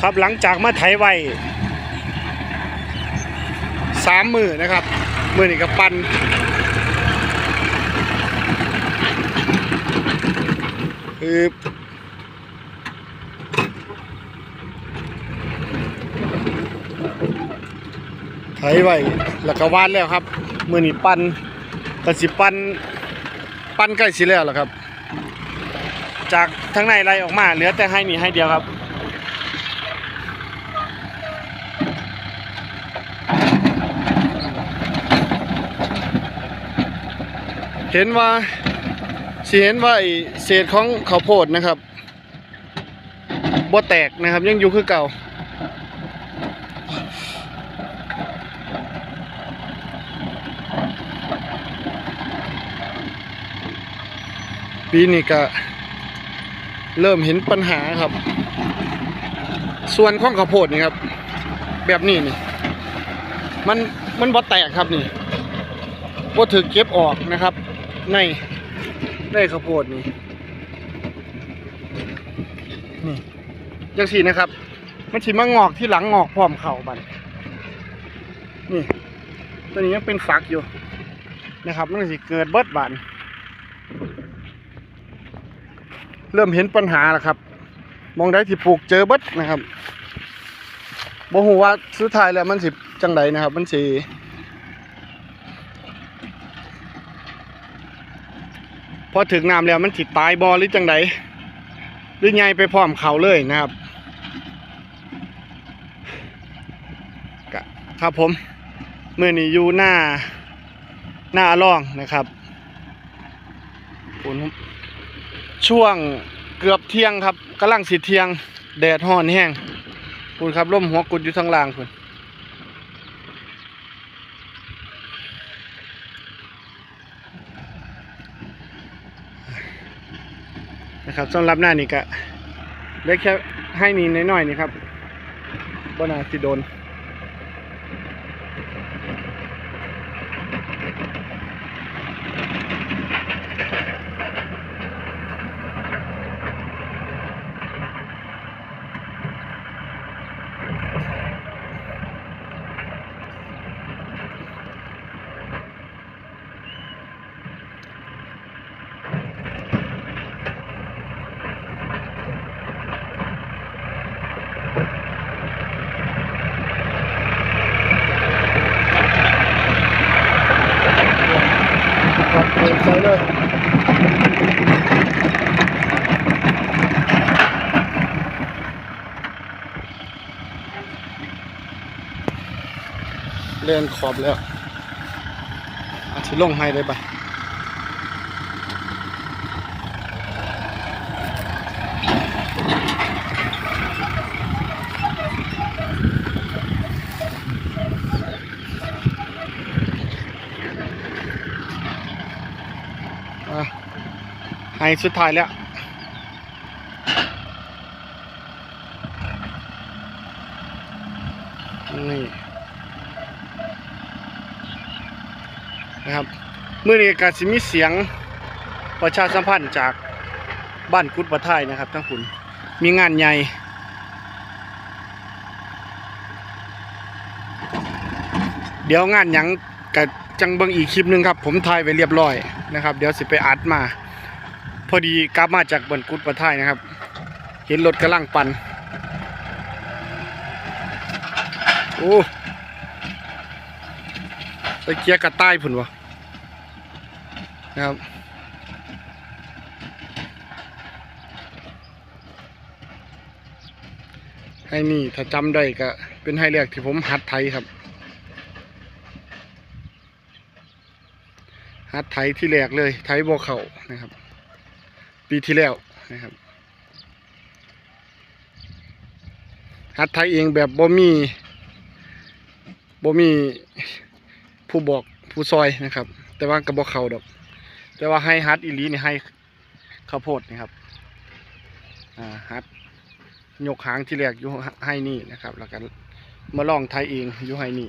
ครับหลังจากมาไถไว้สามมือนะครับ มือนี่กับปันคือไถไว้แล้วก็วานแล้วครับ มือนี่ปันกระสิปันปันใกล้สิแล้วล้วครับ จากทั้งในไรออกมาเหลือแต่ให้นี่ให้เดียวครับ เห็นว่าสิเห็นว่าอ้เศษของข้าวโพดนะครับบ่แตกนะครับ ยังอยู่คือเก่า ปีนี้ก็เริ่มเห็นปัญหาครับ ส่วนของข้าวโพดนี่ครับ แบบนี้นี่ มันมันบ่แตกครับนี่บ่ถือเก็บออกนะครับ ในในข้าวโพดนี่นี่จังสีนะครับ มันสิมางอกที่หลังงอกพร้อมเข่าบัดนี่ ตัวนี้ยังเป็นฝักอยู่นะครับมันสิเกิดเบิดบานเริ่มเห็นปัญหาแล้วครับ มองได้ที่ปลูกเจอเบิดนะครับบ่ฮู้ว่าสุดท้ายแล้วมันสิจังไดนะครับ มันสิ อถึงน้ำแล้วมันสิตายบ่หรือจังไดหรือไงไปพร้อมเขาเลยนะครับครับผมเมื่อนี้อยู่หน้าหน้าล่องนะครับช่วงเกือบเที่ยงครับกำลังสิเที่ยง แดดฮ้อนแห้งคุณครับร่มหัวกุดอยู่ทางล่างคุณ นะครับสำหรับหน้านี่ก็เล็กแค่ให้นี่น้อยๆนี่ครับบนาสิโดน นขอบแล้วอาทิลงให้ได้ปะอะให้สุดท้ายแล้ว นี่ นะครับเมื่อนี้การสิมีเสียงประชาสัมพันธ์จากบ้านกุดบัทายนะครับทั้งคุณมีงานใหญ่เดี๋ยวงานหยังกับจังเบิงอีกคลิปหนึงครับ ผมถ่ายไว้เรียบร้อยนะครับ เดี๋ยวสิไปอัดมา พอดีกลับมาจากบ้านกุดบัทายนะครับ เห็นรถกำลังปั่นโอ้ไปเกียร์กระต่ายผุนวะ นะครับ ให้นี่ถ้าจำได้ก็เป็นให้แรกที่ผมหัดไทยครับ หัดไทยที่แรกเลยไทยบ่เขานะครับ ปีที่แล้วนะครับ หัดไทยเองแบบบ่มีบ่มีผู้บอกผู้ซอยนะครับ แต่ว่าก็บ่เขาดอก แต่ว่าให้ฮัดอีลีนี่ให้ข้าวโพดนี่ครับอ่าฮัดยกหางที่แรกอยู่ให้นี่นะครับ แล้วก็มาลองไทยเองอยู่ให้นี่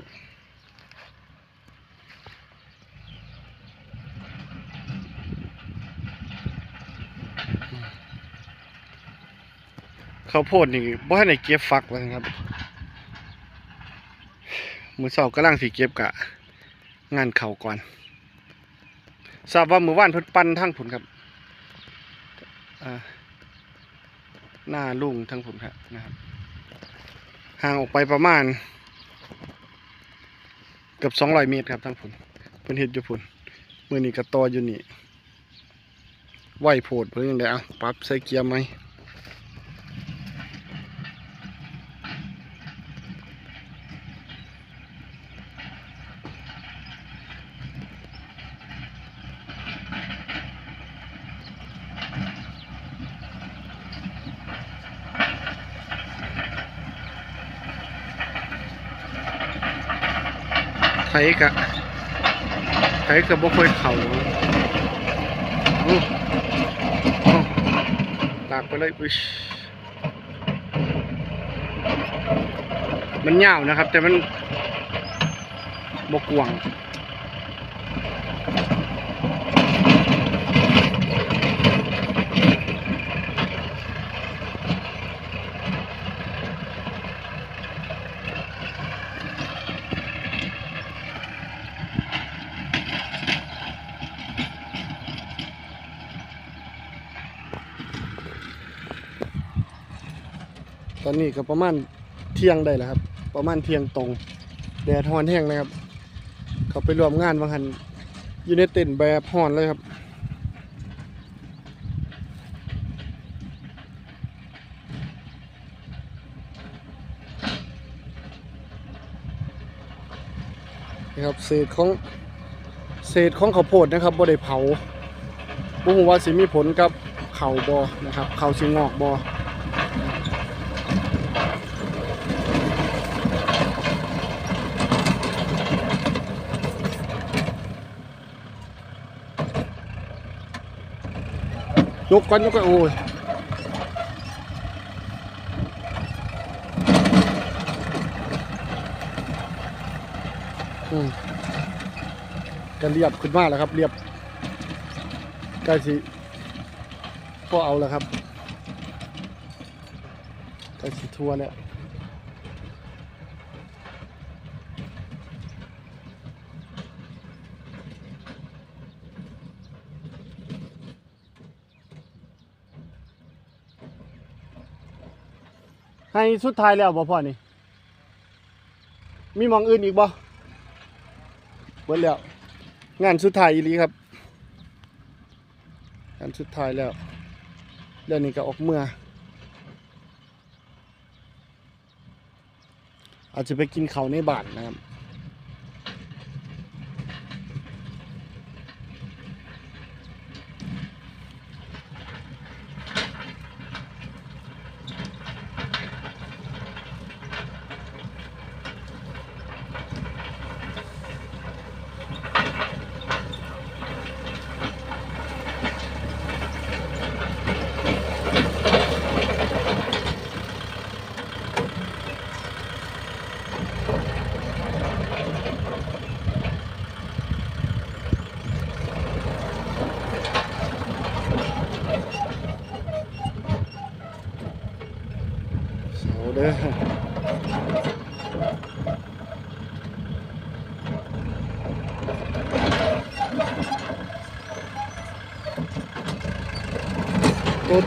ข้าวโพดนี่บ่ทันได้เก็บฟักเลยครับมือเช้ากำลังสิเก็บกะ งานเข้าก่อน ทราบว่ามือวานเพิ่นปั่นทั้งผุนครับหน้าลุงทั้งผุนครับนะครับ ห่างออกไปประมาณ เกือบสองร้อยเมตรครับทั้งผุนเพิ่นเห็ดอยู่ผุนมือนี่ก็ต่ออยู่นี่ไหวโพดเพิ่นยังได๋อะปรับใส่เกียร์ไหม ไทยกะไทยกะบ่ค่อยเข่าอู้อู้ลากไปเลยอุ้ยมันยาวนะครับ แต่มันบกวง ตอนนี้ก็ประมาณเที่ยงได้แล้วครับ ประมาณเที่ยงตรงแดดฮอนแห้งนะครับ เขาไปรวมงานบางหันอยู่ในเต็นแบบฮอนเลยครับนี่ครับเศษของเศษของข้าวโพดนะครับบ่ได้เผาบ่ฮู้ว่าสิมีผลกับ เข้าบ่นะครับ เข้าวสิงอกบ่ยกก่อนยกก่อนโอ้ยอืมก็เรียบขึ้นมาแล้วครับ เรียบใกล้สิ พอเอาแล้วครับใกล้สิทั่วแล้วให้สุดท้ายแล้วบ่พ่อนี่ มีมองอื่นอีกบ่เบิดแล้ว งานสุดท้ายอีลีครับ งานสุดท้ายแล้ว เดี๋ยวนี้ก็ออกเมื่อ อาจจะไปกินเขาในบ้านนะครับ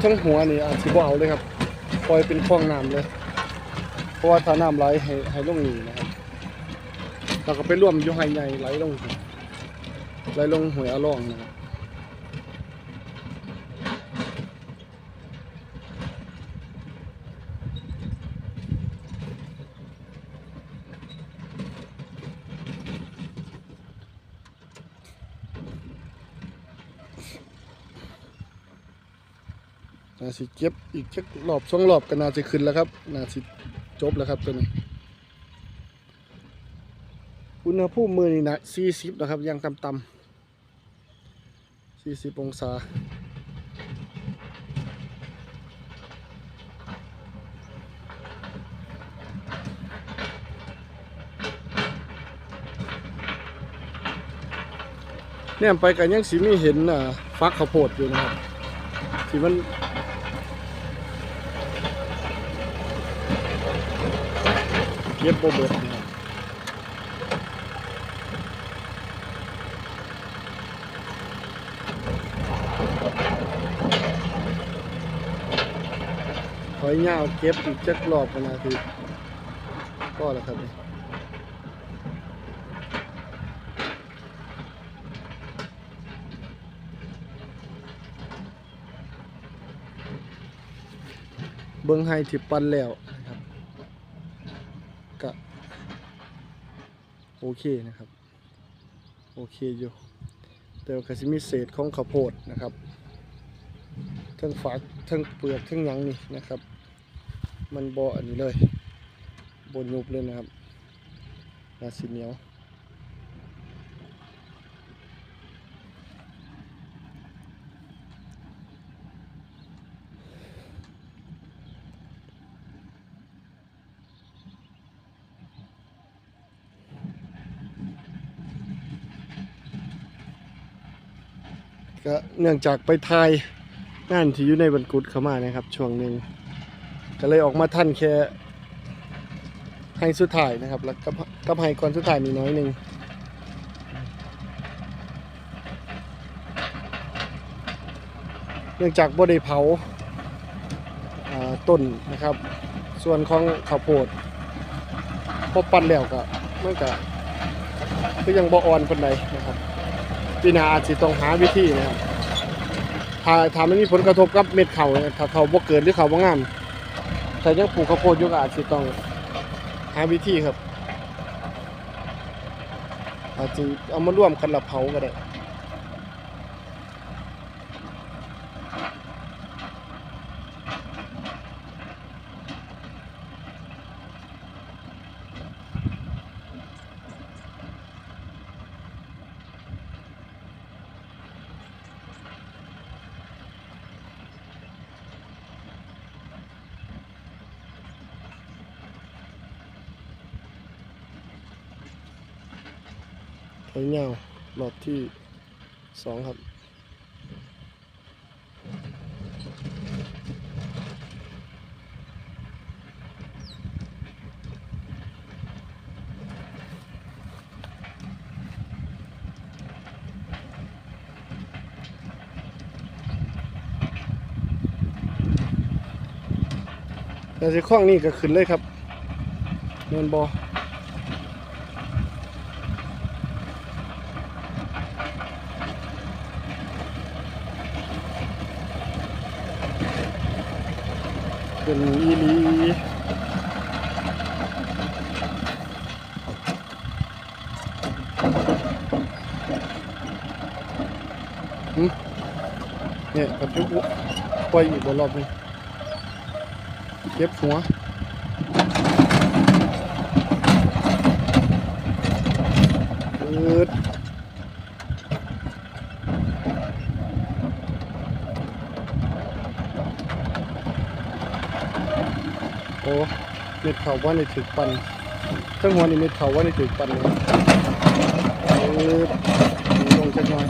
ทั้งหัวนี่อาจสิบ่เอาเลยครับปล่อยเป็นคลองน้ำเลย เพราะว่าถ้าน้ำไหลให้ให้ลงนี่นะครับเราก็ไปร่วมอยู่ไหใหญ่ไหลลงไหลลงหวยอล่องนะครับ สิเก็บอีกสักรอบสองรอบก็น่าจะขึ้นแล้วครับน่าสิจบแล้วครับตัวนี้อุณหภูมิมือนี่นะ40นะครับยังต่ำๆ40องศาเนี่ยไปกันยังสิมีเห็นอ่าฟักข้าวโพดอยู่นะครับที่มัน เก็บโบเบิรับหอยเหย้าเก็บอีกจักรอบกันนะคือก็แล้วครับนี่เบิ่งให้ที่ปันแล้วนะครับก็โอ เคนะครับ โอเคอยู่ แต่ว่าก็สิมีเศษของข้าวโพดนะครับทั้งฝาทั้งเปลือกทั้งยังนี่นะครับ มันบ่อันนี้เลยบนยุบเลยนะครับนาสีเหนียว ก็เนื่องจากไปทายงานที่อยู่ในบรรกุดเข้ามานะครับ ช่วงหนึ่งก็เลยออกมาทันแค่ให้สุดท้ายนะครับ แล้วก็กับให้ก่อนสุดท้ายนี่น้อยหนึ่งเนื่องจากบ่ได้เผาาต้นนะครับ ส่วนของข้าวโพดพอปั้นแล้วก็มันก็คือยังบ่อ่อนปนใดนะครับ ปีหนาอาจจะต้องหาวิธีนะครับถ้าถ้ามันมีผลกระทบกับเม็ดเขาเนี่ยถ้าเขาบ่เกินหรือเขาบ่งามถ้ายังปลูกข้าวโพดอยู่ก็อาจจะต้องหาวิธีครับ อาจจะเอามาร่วมกันละเผาก็ได้ ถอยเงารอบที่สองครับแต่สิข้องนี่ก็ขึ้นเลยครับเงินบอ เป็นอีลีเนี่ยกระจุกไปอยอีกบนรอบนี้เก็บหัวอืดโอ้เม็ดเขาว่าในถึกปันทั้งหัวนี่เม็ดเขาว่าในถึกปันเลยลงจักหน่อย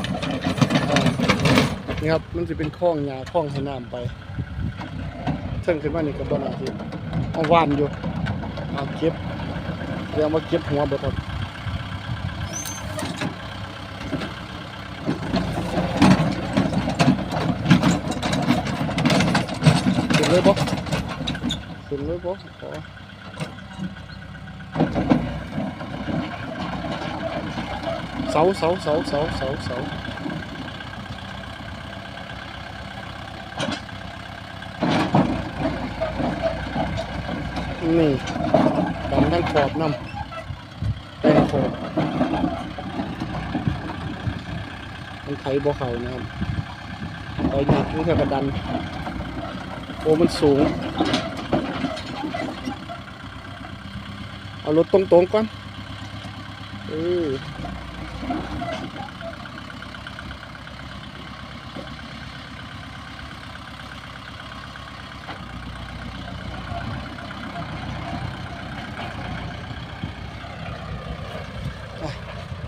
นี่ครับมันจะเป็นคลองหญ้าคลองให้น้ำไปเชิงขึ้นมานี่ก็บ่น่าสิเอาว่านอยู่เอาเก็บเดี๋ยวเอามาเก็บหัวบิดครับขึ้นเลยบ่ขึ้นเลยบ่ขอ เสาเสาเสาเสาเสาเสานี่ดำทั้งขอบน้ำแต่งขอบมันไถบ่เขานะครับไปหนักนี่แค่กระดันโอ้มันสูง เอารถตรงๆก่อนเออ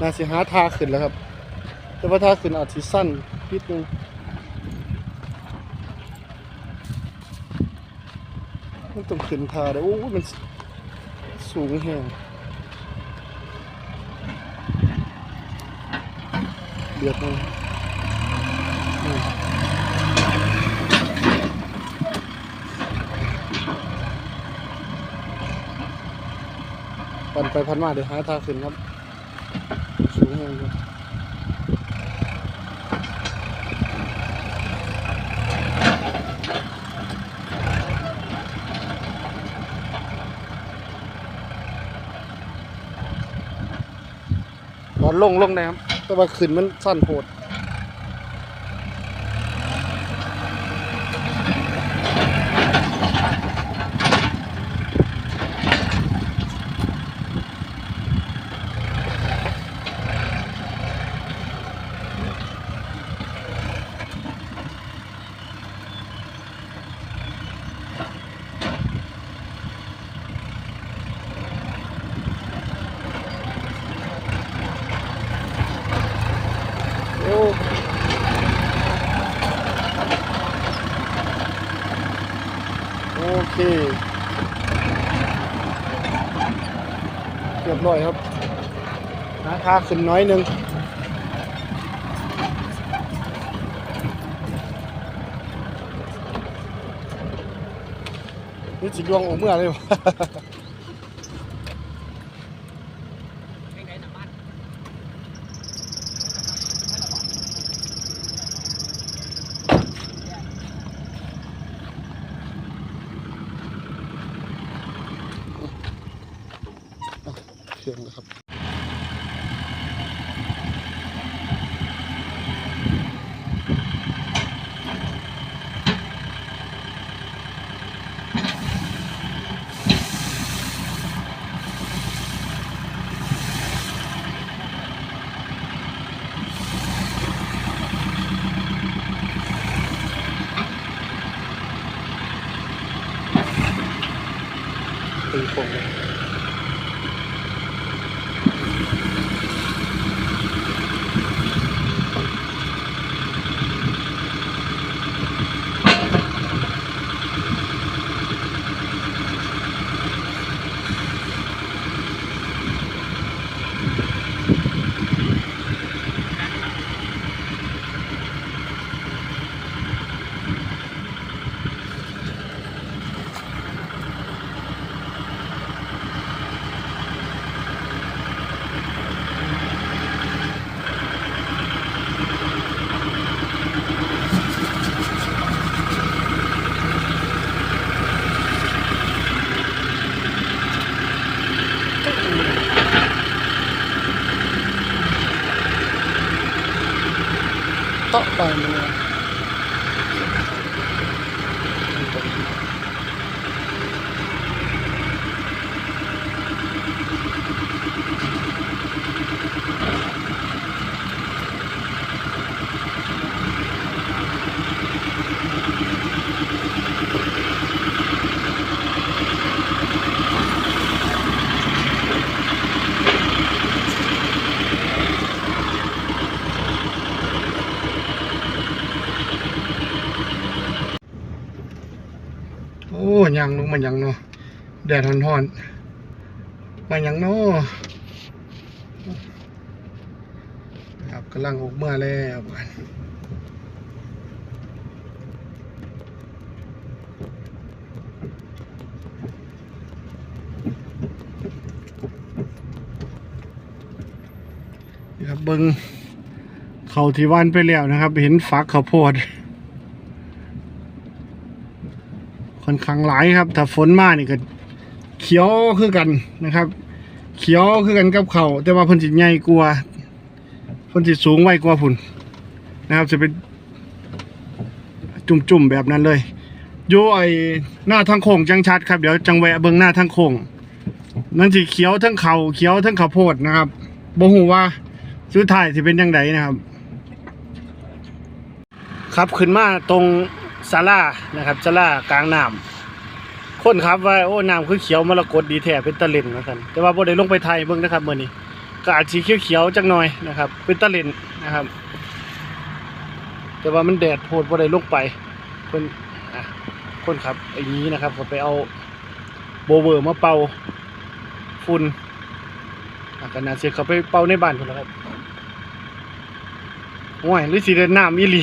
น่าสิหาทาขึ้นแล้วครับ แต่ว่าทาขึ้นอาจสิสั้นนิดนึงมันต้องขึ้นทาเด้อโอ้มันสูงแห้งเดือดเลยปันไปพันมาเดี๋ยวหาทาขึ้นครับ สูงแห้งเลยตอน ลงลงนะครับ แต่ว่าขึ้นมันสั้นโพด โอ้โอเคเรียบร้อยครับราคาขึ้นน้อยหนึ่งนี่จิดวงออเมื่อเลยวะ เครื่องนะครับ เต โอ้ยังลงมายังเนาะแดดร้อนๆมายังเนาะครับกำลังออกเมื่อแล้วครับเบิงเขาที่วันไปแล้วนะครับ เห็นฝักข้าวโพด ค่อนข้างหลายครับ ถ้าฝนมานี่ก็เขียวคือกันนะครับ เขียวคือกันกับเขาแต่ว่าเพิ่นสิใหญ่กว่าเพิ่นสิสูงไวกว่าพุ่นนะครับจะเป็นจุ่มๆแบบนั้นเลยอยู่ไอหน้าทางโค้งจังชัดครับเดี๋ยวจังแวะเบิ่งหน้าทางโค้งนั่นสิเขียวทั้งเขาเขียวทั้งข้าวโพดนะครับบ่ฮู้ว่าสุดท้ายสิเป็นจังไดนะครับ ครับขึ้นมาตรง ศาลานะครับศาลากลางน้ำคนครับว่าโอ้น้ำคือเขียวมรกตดีแท้เป็นตะเล่นนะท่านแต่ว่าบ่ได้ลงไปไทยเบิ่งนะครับเมื้อนี้ก็อาจสิเขียวๆจักหน่อยนะครับ เป็นตะเล่นนะครับ แต่ว่ามันแดดโพดบ่ได้ลงไปเพิ่นคนครับไอ้นี้นะครับก็ไปเอาโบเวอร์มาเป่าฝุ่นอะก็น่าสิเขาไปเป่าในบ้านพุ่นล้วครับโอ้ยหรือสิเดินน้ำอีหลี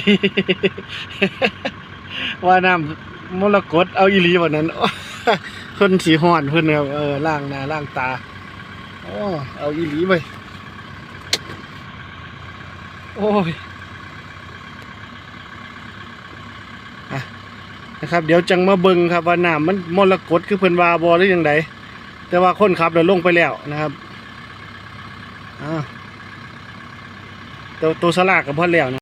ว่าน้ำมรกตเอาอีหลีวันนั้นคนสีห่อนเพิ่นครับเออล้างหน้าล้างตาโอ้เอาอีหลีไปโอ้ยนะครับ เดี๋ยวจังมาเบิงครับว่าน้ำมันมรกตคือเพิ่นวาบ่หรือยังไดแต่ว่าคนขับเดี๋ยวลงไปแล้วนะครับอ่าตัวตัวสลากกับพ่อแล้วนะ